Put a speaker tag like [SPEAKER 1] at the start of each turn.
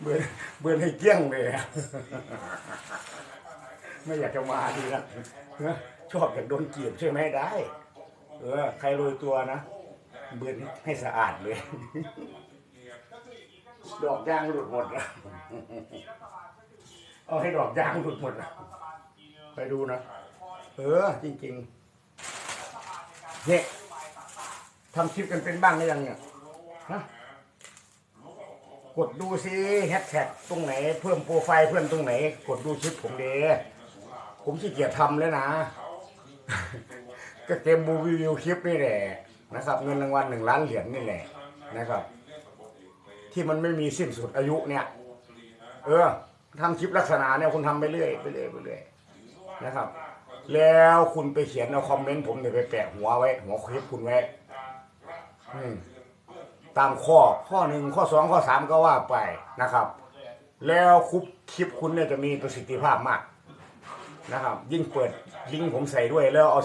[SPEAKER 1] เบื่อเบื่อให้เกลี้ยงเลยอะไม่อยากจะมาดีนะเนอะชอบอยากโดนจีบใช่ไหมได้ เออ ใครโรยตัวนะ เบื่อให้สะอาดเลย ดอกยางหลุดหมดแล้วเอาให้ดอกยางหลุดหมดแล้วไปดูนะ เออ จริงๆเนี่ยทำคลิปกันเป็นบ้างหรือยังเนี่ยฮะ กดดูซิแฮชแท็กตรงไหน เพิ่มโปรไฟล์เพิ่มตรงไหน กดดูคลิปผมเดผมขี้เกียจทำแล้วนะ ก็เกมบูวิวคลิปนี่แหละนะครับ เงินรางวัลหนึ่งล้านเหรียญนี่แหละนะครับ ที่มันไม่มีสิ้นสุดอายุเนี่ย เออทำคลิปลักษณะเนี่ยคุณทำไปเรื่อยไปเรื่อยไปเรื่อยนะครับ แล้วคุณไปเขียนเอาคอมเมนต์ผมเนี่ยไปแปะหัวไว้ หัวคลิปคุณไว้ อืม ตามข้อข้อหนึ่งข้อสองข้อสามก็ว่าไปนะครับ แล้วคุปคลิปคุณเนี่ยจะมีประสิทธิภาพมากนะครับ ยิ่งเปิดลิงก์ผมใส่ด้วยแล้วเอา